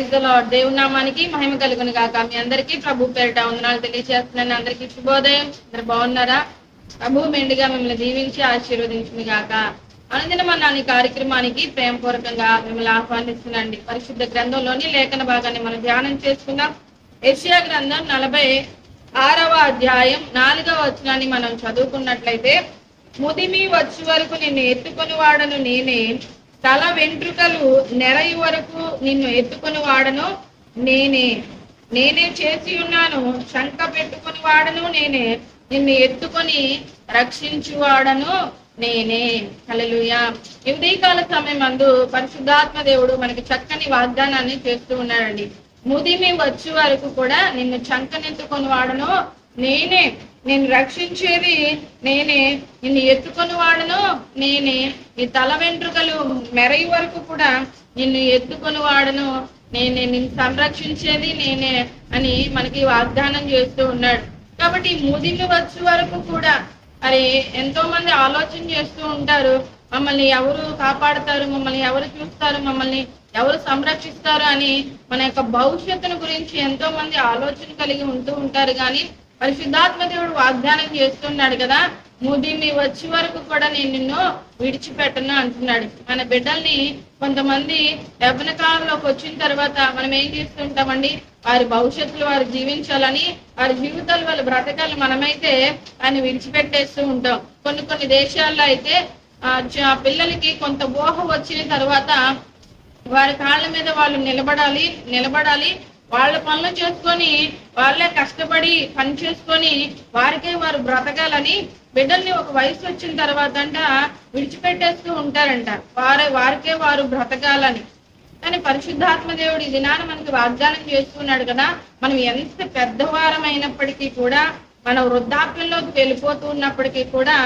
Praise lord. దేవుని నామానికి మహిమ కలుగును కాక మీ అందరికీ ప్రభు పేరిట వందనాలు తెలియజేస్తున్నాను అందరికీ శుభోదయం. అందరు బాగున్నారా? ప్రభు మెండుగా మిమ్మల్ని దీవించి ఆశీర్వదించింది కాక అనుదిన మన కార్యక్రమానికి కార్యక్రమానికి ప్రేమపూర్వకంగా మిమ్మల్ని ఆహ్వానిస్తున్నాండి పరిశుద్ధ గ్రంథంలోని లేఖన భాగాన్ని మనం ధ్యానం చేసుకుందాం. ఏషియా గ్రంథం నలభై ఆరవ అధ్యాయం నాలుగవ వచనాన్ని మనం చదువుకున్నట్లయితే ముదిమి వచ్చి వరకు నిన్ను ఎత్తుకొని వాడను నేనే. తల వెంట్రుకలు నెరయి వరకు నిన్ను ఎత్తుకొని వాడను నేనే. నేనే చేసి ఉన్నాను శంక పెట్టుకొని వాడను నేనే. నిన్ను ఎత్తుకొని రక్షించువాడను నేనే. హలలుయా ఈ సమయం అందు పరిశుద్ధాత్మ దేవుడు మనకి చక్కని వాగ్దానాన్ని చేస్తూ ఉన్నాడండి. ముదిమి వచ్చే వరకు కూడా నిన్ను చంకనెత్తుకొని వాడను నేనే. నేను రక్షించేది నేనే. నిన్ను ఎత్తుకొని వాడను నేనే. నీ తల వెంట్రుకలు మెరయి వరకు కూడా నిన్ను ఎత్తుకొని వాడను నేనే. నిన్ను సంరక్షించేది నేనే అని మనకి వాగ్దానం చేస్తూ ఉన్నాడు. కాబట్టి ఈ ముదిమి వచ్చే వరకు కూడా మరి ఎంతో మంది ఆలోచన చేస్తూ ఉంటారు. మమ్మల్ని ఎవరు కాపాడతారు? మమ్మల్ని ఎవరు చూస్తారు? మమ్మల్ని ఎవరు సంరక్షిస్తారు? అని మన యొక్క భవిష్యత్తును గురించి ఎంతో మంది ఆలోచన కలిగి ఉంటూ ఉంటారు. కానీ పరిశుద్ధాత్మ దేవుడు వాగ్దానం చేస్తున్నాడు కదా ముదిమి వచ్చే వరకు కూడా నేను నిన్ను విడిచిపెట్టను అంటున్నాడు. మన బిడ్డల్ని కొంతమంది యవ్వన కాలంలోకి వచ్చిన తర్వాత మనం ఏం చేస్తుంటామండి? వారి భవిష్యత్తులో వారు జీవించాలని వారి జీవితాలు వాళ్ళు బ్రతకాలి మనమైతే ఆయన విడిచిపెట్టేస్తూ ఉంటాం. కొన్ని కొన్ని దేశాల్లో అయితే ఆ పిల్లలకి కొంత ఊహ వచ్చిన తర్వాత వారి కాళ్ళ మీద వాళ్ళు నిలబడాలి నిలబడాలి వాళ్ళ పనులు చేసుకొని వాళ్ళే కష్టపడి పని చేసుకొని వారికే వారు బ్రతకాలని బిడ్డల్ని ఒక వయసు వచ్చిన తర్వాత అంట విడిచిపెట్టేస్తూ ఉంటారంట. వారే వారికే వారు బ్రతకాలని. కానీ పరిశుద్ధాత్మ దేవుడు ఈ దినాన మనకి వాగ్దానం చేస్తున్నాడు కదా మనం ఎంత పెద్దవారమైనప్పటికీ కూడా మన వృద్ధాప్యంలోకి వెళ్ళిపోతూ ఉన్నప్పటికీ కూడా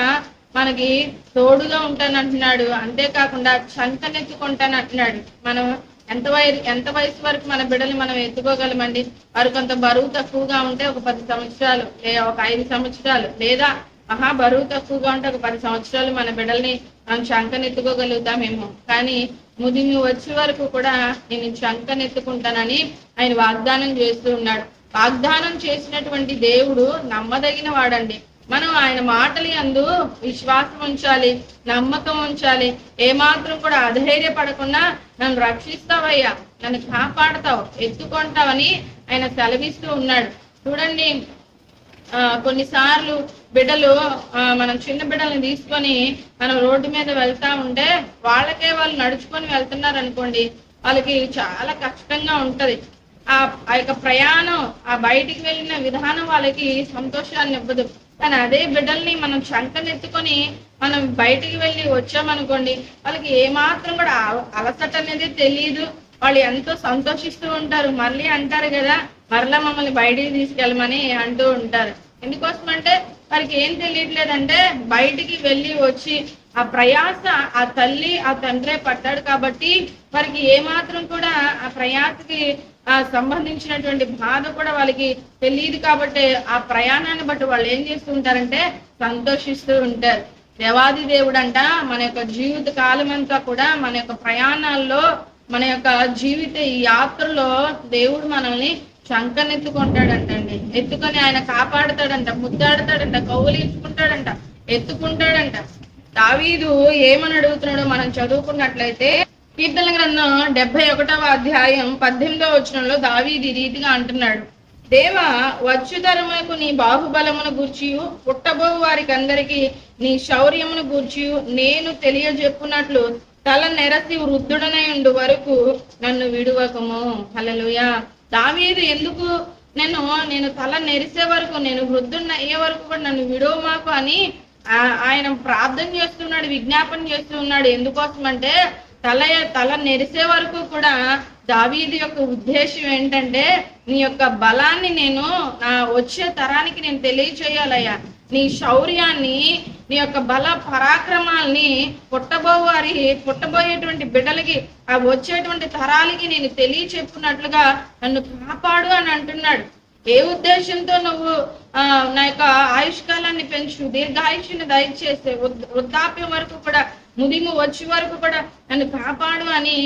మనకి తోడుగా ఉంటానంటున్నాడు. అంతేకాకుండా చంకనెత్తుకుంటాను అంటున్నాడు మనం ఎంత వయసు ఎంత వయసు వరకు మన బిడ్డల్ని మనం ఎత్తుకోగలమండి? వారు కొంత బరువు తక్కువగా ఉంటే ఒక పది సంవత్సరాలు లేదా ఒక ఐదు సంవత్సరాలు లేదా మహా బరువు తక్కువగా ఉంటే ఒక పది సంవత్సరాలు మన బిడ్డల్ని మనం శంకనెత్తుకోగలుగుతామేమో కానీ ముదిమి వచ్చే వరకు కూడా నేను శంకనెత్తుకుంటానని ఆయన వాగ్దానం చేస్తూ ఉన్నాడు. వాగ్దానం చేసినటువంటి దేవుడు నమ్మదగిన వాడండి మనం ఆయన మాటలు అందు విశ్వాసం ఉంచాలి నమ్మకం ఉంచాలి. ఏమాత్రం కూడా అధైర్యపడకుండా నన్ను రక్షిస్తావయ్యా నన్ను కాపాడతావు ఎత్తుకుంటావని ఆయన సెలవిస్తూ ఉన్నాడు. చూడండి ఆ, కొన్నిసార్లు బిడ్డలు ఆ, మనం చిన్న బిడ్డల్ని తీసుకొని మనం రోడ్డు మీద వెళ్తా ఉంటే వాళ్ళకే వాళ్ళు నడుచుకొని వెళ్తున్నారు అనుకోండి వాళ్ళకి చాలా కష్టంగా ఉంటది. ఆ ఆ యొక్క ప్రయాణం ఆ బయటికి వెళ్ళిన విధానం వాళ్ళకి సంతోషాన్ని ఇవ్వదు. కానీ అదే బిడ్డల్ని మనం చంకనెత్తుకొని మనం బయటికి వెళ్ళి వచ్చామనుకోండి వాళ్ళకి ఏమాత్రం కూడా అలసట అనేది తెలియదు వాళ్ళు ఎంతో సంతోషిస్తూ ఉంటారు. మళ్ళీ అంటారు కదా మరలా మమ్మల్ని బయటికి తీసుకెళ్ళమని అంటూ ఉంటారు. ఎందుకోసం అంటే వారికి ఏం తెలియట్లేదంటే బయటికి వెళ్ళి వచ్చి ఆ ప్రయాస ఆ తల్లి ఆ తండ్రే పడ్డాడు కాబట్టి వారికి ఏమాత్రం కూడా ఆ ప్రయాసకి సంబంధించినటువంటి బాధ కూడా వాళ్ళకి తెలియదు కాబట్టి ఆ ప్రయాణాన్ని బట్టి వాళ్ళు ఏం చేస్తూ ఉంటారంటే సంతోషిస్తూ ఉంటారు. దేవాది దేవుడు అంట మన యొక్క జీవిత కాలం అంతా కూడా మన యొక్క ప్రయాణాల్లో మన యొక్క జీవిత ఈ యాత్రలో దేవుడు మనల్ని చంకనెత్తుకుంటాడంటండి. ఎత్తుకొని ఆయన కాపాడుతాడంట ముద్దాడతాడంట కౌలించుకుంటాడంట ఎత్తుకుంటాడంట. దావీదు ఏమని అడుగుతున్నాడో మనం చదువుకున్నట్లయితే కీర్తన గ్రంథం డెబ్బై ఒకటవ అధ్యాయం పద్దెనిమిదవ వచనంలో దావీది రీతిగా అంటున్నాడు. దేవ వచ్చుతరములకు నీ బాహుబలమును గూర్చియు పుట్టబో వారికి అందరికి నీ శౌర్యమును గూర్చియు. నేను తెలియజెప్పునట్లు తల నెరసి వృద్ధుడనై ఉండు వరకు నన్ను విడువకము. హల్లెలూయా. దావీదు ఎందుకు? నేను నేను తల నెరిసే వరకు నేను వృద్ధుడిన అయ్యే వరకు కూడా నన్ను విడవమాకు అని ఆయన ప్రార్థన చేస్తున్నాడు విజ్ఞాపన చేస్తూ ఉన్నాడు ఎందుకోసం అంటే తల తల నెరిసే వరకు కూడా దావీది యొక్క ఉద్దేశం ఏంటంటే నీ యొక్క బలాన్ని నేను నా వచ్చే తరానికి నేను తెలియచేయాలయ్యా. నీ శౌర్యాన్ని నీ యొక్క బల పరాక్రమాల్ని పుట్టబోవారి పుట్టబోయేటువంటి బిడ్డలకి ఆ వచ్చేటువంటి తరాలకి నేను తెలియచెప్పున్నట్లుగా నన్ను కాపాడు అని అంటున్నాడు. ఏ ఉద్దేశంతో నువ్వు ఆ, నా యొక్క ఆయుష్కాలాన్ని పెంచు దీర్ఘాయుష్ని దయచేసే వృద్ధాప్యం వరకు కూడా ముదిము వచ్చే వరకు కూడా నన్ను కాపాడు అని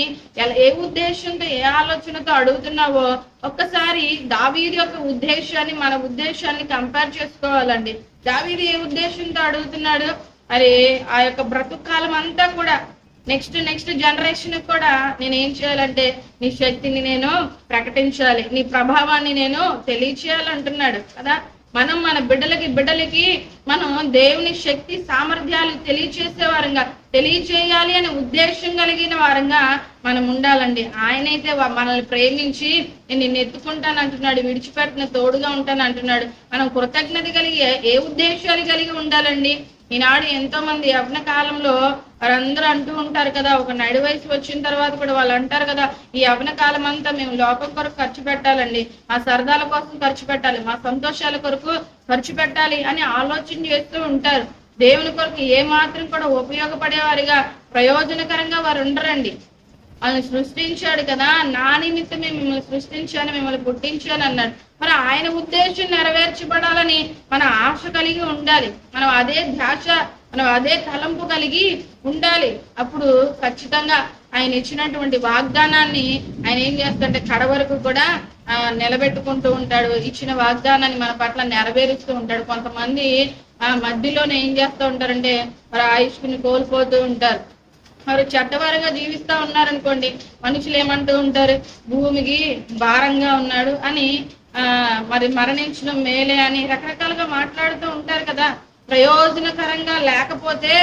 ఎలా ఏ ఉద్దేశంతో ఏ ఆలోచనతో అడుగుతున్నావో ఒక్కసారి దావీది యొక్క ఉద్దేశాన్ని మన ఉద్దేశాన్ని కంపేర్ చేసుకోవాలండి. దావీది ఏ ఉద్దేశంతో అడుగుతున్నాడు? మరి ఆ యొక్క బ్రతుకాలం అంతా కూడా నెక్స్ట్ నెక్స్ట్ జనరేషన్ కూడా నేను ఏం చేయాలంటే నీ శక్తిని నేను ప్రకటించాలి నీ ప్రభావాన్ని నేను తెలియచేయాలంటున్నాడు కదా. మనం మన బిడ్డలకి బిడ్డలకి మనం దేవుని శక్తి సామర్థ్యాలు తెలియచేసే వారంగా తెలియచేయాలి అనే ఉద్దేశం కలిగిన వారంగా మనం ఉండాలండి. ఆయనైతే మనల్ని ప్రేమించి నేను నిన్ను ఎత్తుకుంటాను అంటున్నాడు విడిచిపెట్టిన తోడుగా ఉంటాను అంటున్నాడు. మనం కృతజ్ఞత కలిగి ఏ ఉద్దేశాలు కలిగి ఉండాలండి? ఈనాడు ఎంతో మంది యవ్వన కాలంలో వారందరూ అంటూ ఉంటారు కదా ఒక నడి వయసు వచ్చిన తర్వాత కూడా వాళ్ళు అంటారు కదా ఈ యవ్వన కాలం అంతా మేము లోపం కొరకు ఖర్చు పెట్టాలండి మా సరదాల కోసం ఖర్చు పెట్టాలి మా సంతోషాల కొరకు ఖర్చు పెట్టాలి అని ఆలోచన చేస్తూ ఉంటారు. దేవుని కొరకు ఏ మాత్రం కూడా ఉపయోగపడేవారిగా ప్రయోజనకరంగా వారు ఉండరండి. ఆయన సృష్టించాడు కదా నా నిమిత్తమే మిమ్మల్ని సృష్టించాను మిమ్మల్ని పుట్టించాను అన్నాడు. మరి ఆయన ఉద్దేశం నెరవేర్చబడాలని మన ఆశ కలిగి ఉండాలి. మనం అదే ధ్యాస మనం అదే తలంపు కలిగి ఉండాలి. అప్పుడు ఖచ్చితంగా ఆయన ఇచ్చినటువంటి వాగ్దానాన్ని ఆయన ఏం చేస్తాడంటే కడ వరకు కూడా ఆ, నిలబెట్టుకుంటూ ఉంటాడు. ఇచ్చిన వాగ్దానాన్ని మన పట్ల నెరవేరుస్తూ ఉంటాడు. కొంతమంది ఆ మధ్యలోనే ఏం చేస్తూ ఉంటారంటే మరి ఆయుష్ని కోల్పోతూ ఉంటారు. మరి చెడ్డవారుగా జీవిస్తా ఉన్నారనుకోండి మనుషులు ఏమంటూ ఉంటారు భూమికి భారంగా ఉన్నాడు అని ఆ మరి మరణించడం మేలే అని రకరకాలుగా మాట్లాడుతూ ఉంటారు కదా. ప్రయోజనకరంగా లేకపోతే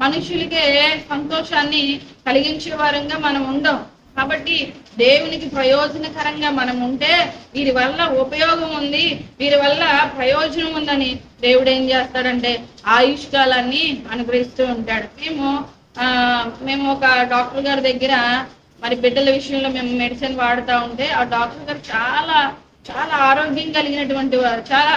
మనుషులకే సంతోషాన్ని కలిగించే వారంగా మనం ఉండం. కాబట్టి దేవునికి ప్రయోజనకరంగా మనం ఉంటే వీరి వల్ల ఉపయోగం ఉంది వీరి వల్ల ప్రయోజనం ఉందని దేవుడు ఏం చేస్తాడంటే ఆయుష్కాలాన్ని అనుగ్రహిస్తూ ఉంటాడు. మేము మేము ఒక డాక్టర్ గారి దగ్గర మరి బిడ్డల విషయంలో మేము మెడిసిన్ వాడుతూ ఉంటే ఆ డాక్టర్ గారు చాలా చాలా ఆరోగ్యం కలిగినటువంటి వారు చాలా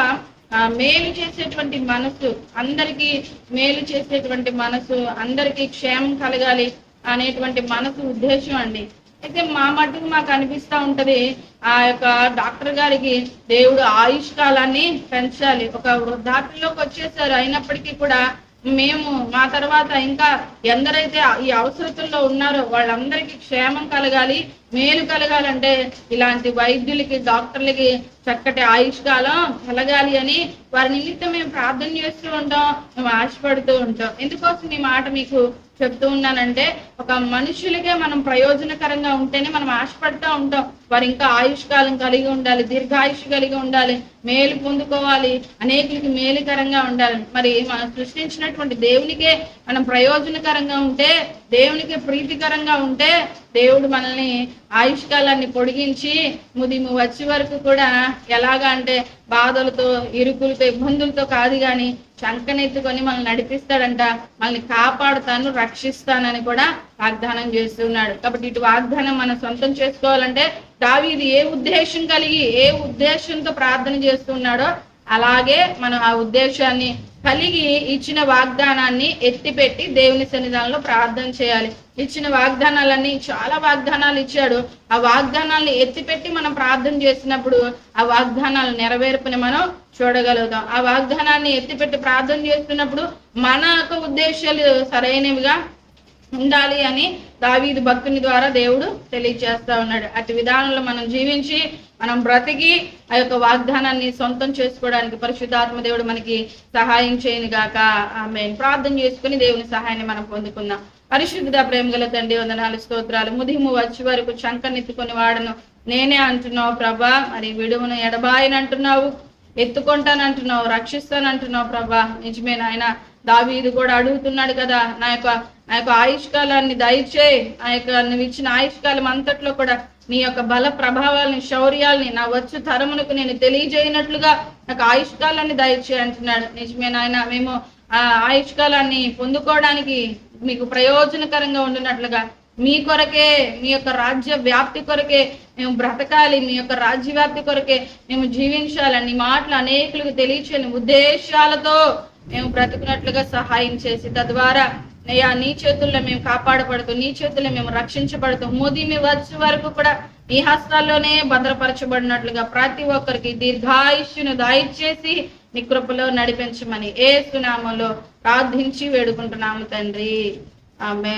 మేలు చేసేటువంటి మనసు అందరికీ మేలు చేసేటువంటి మనసు అందరికీ క్షేమం కలగాలి అనేటువంటి మనసు ఉద్దేశం అండి. అయితే మా మటుకు మాకు అనిపిస్తా ఉంటది ఆ యొక్క డాక్టర్ గారికి దేవుడు ఆయుష్ కాలాన్ని పెంచాలి. ఒక వృద్ధాప్యంలోకి వచ్చేసారు అయినప్పటికీ కూడా మేము మా తర్వాత ఇంకా ఎందరైతే ఈ అవసరతుల్లో ఉన్నారో వాళ్ళందరికీ క్షేమం కలగాలి. మేలు కలగాలంటే ఇలాంటి వైద్యులకి డాక్టర్లకి చక్కటి ఆయుష్కాలం కలగాలి అని వారి నిమిత్తం మేము ప్రార్థన చేస్తూ ఉంటాం. మేము ఆశపడుతూ ఉంటాం. ఎందుకోసం ఈ మాట మీకు చెప్తూ ఉన్నానంటే ఒక మనుషులకే మనం ప్రయోజనకరంగా ఉంటేనే మనం ఆశపడుతూ ఉంటాం. వారు ఇంకా ఆయుష్కాలం కలిగి ఉండాలి దీర్ఘాయుష్ కలిగి ఉండాలి మేలు పొందుకోవాలి అనేకులకి మేలుకరంగా ఉండాలి మరి మనం సృష్టించినటువంటి దేవునికే మనం ప్రయోజనకరంగా ఉంటే దేవునికి ప్రీతికరంగా ఉంటే దేవుడు మనల్ని ఆయుష్కాలాన్ని పొడిగించి ముదిము వచ్చే వరకు కూడా ఎలాగా అంటే బాధలతో ఇరుకులతో ఇబ్బందులతో కాదు కానీ శంకనెత్తుకొని మనల్ని నడిపిస్తాడంట. మనల్ని కాపాడుతాను రక్షిస్తానని కూడా వాగ్దానం చేస్తున్నాడు. కాబట్టి ఇటు వాగ్దానం మనం సొంతం చేసుకోవాలంటే దావీది ఏ ఉద్దేశం కలిగి ఏ ఉద్దేశంతో ప్రార్థన చేస్తున్నాడో అలాగే మనం ఆ ఉద్దేశాన్ని కలిగి ఇచ్చిన వాగ్దానాన్ని ఎత్తిపెట్టి దేవుని సన్నిధానంలో ప్రార్థన చేయాలి. ఇచ్చిన వాగ్దానాలన్నీ చాలా వాగ్దానాలు ఇచ్చాడు. ఆ వాగ్దానాలను ఎత్తిపెట్టి మనం ప్రార్థన చేసినప్పుడు ఆ వాగ్దానాలు నెరవేర్పుని మనం చూడగలుగుతాం. ఆ వాగ్దానాన్ని ఎత్తిపెట్టి ప్రార్థన చేస్తున్నప్పుడు మన యొక్క ఉద్దేశాలు సరైనవిగా ఉండాలి అని దావీదు భక్తుని ద్వారా దేవుడు తెలియజేస్తా ఉన్నాడు. అటు విధానంలో మనం జీవించి మనం బ్రతికి ఆ యొక్క వాగ్దానాన్ని సొంతం చేసుకోవడానికి పరిశుద్ధాత్మ దేవుడు మనకి సహాయం చేయను గాక. ఆమె ప్రార్థన చేసుకుని దేవుని సహాయాన్ని మనం పొందుకుందాం. పరిశుద్ధ ప్రేమ గల తండ్రి వందనాలు స్తోత్రాలు. ముదిము వచ్చి వరకు చంకనెత్తుకొని వాడను. నేనే అంటున్నావు ప్రభా మరి విడువను ఎడబాయనంటున్నావు ఎత్తుకుంటానంటున్నావు రక్షిస్తానంటున్నావు ప్రభా. నిజమే నాయన దావీదు కూడా అడుగుతున్నాడు కదా నా యొక్క నా యొక్క ఆయుష్కాలాన్ని దయచేయి నా యొక్క నువ్వు ఇచ్చిన ఆయుష్కాలం అంతట్లో కూడా నీ యొక్క బల ప్రభావాలని శౌర్యాల్ని నా వచ్చు తరమునకు నేను తెలియజేయనట్లుగా నాకు ఆయుష్కాలాన్ని దయచేయి అంటున్నాడు. నిజమే నాయన మేము ఆ ఆయుష్కాలాన్ని పొందుకోవడానికి మీకు ప్రయోజనకరంగా ఉండినట్లుగా మీ కొరకే మీ యొక్క రాజ్య వ్యాప్తి కొరకే మేము బ్రతకాలి మీ యొక్క రాజ్య వ్యాప్తి కొరకే మేము జీవించాలని మాటలు అనేకులకు తెలియచేయని ఉద్దేశాలతో మేము బ్రతుకున్నట్లుగా సహాయం చేసి తద్వారా అయ్యా నీ చేతుల్లో మేము కాపాడబడుతూ నీ చేతుల్లో మేము రక్షించబడుతూ. మోదీ మీ వచ్చే వరకు కూడా నీ హస్తాల్లోనే భద్రపరచబడినట్లుగా ప్రతి ఒక్కరికి దీర్ఘాయుష్యును దయచేసి నీ కృపలో నడిపించమని ఏ సునామంలో ప్రార్థించి వేడుకుంటున్నాము తండ్రి. ఆమె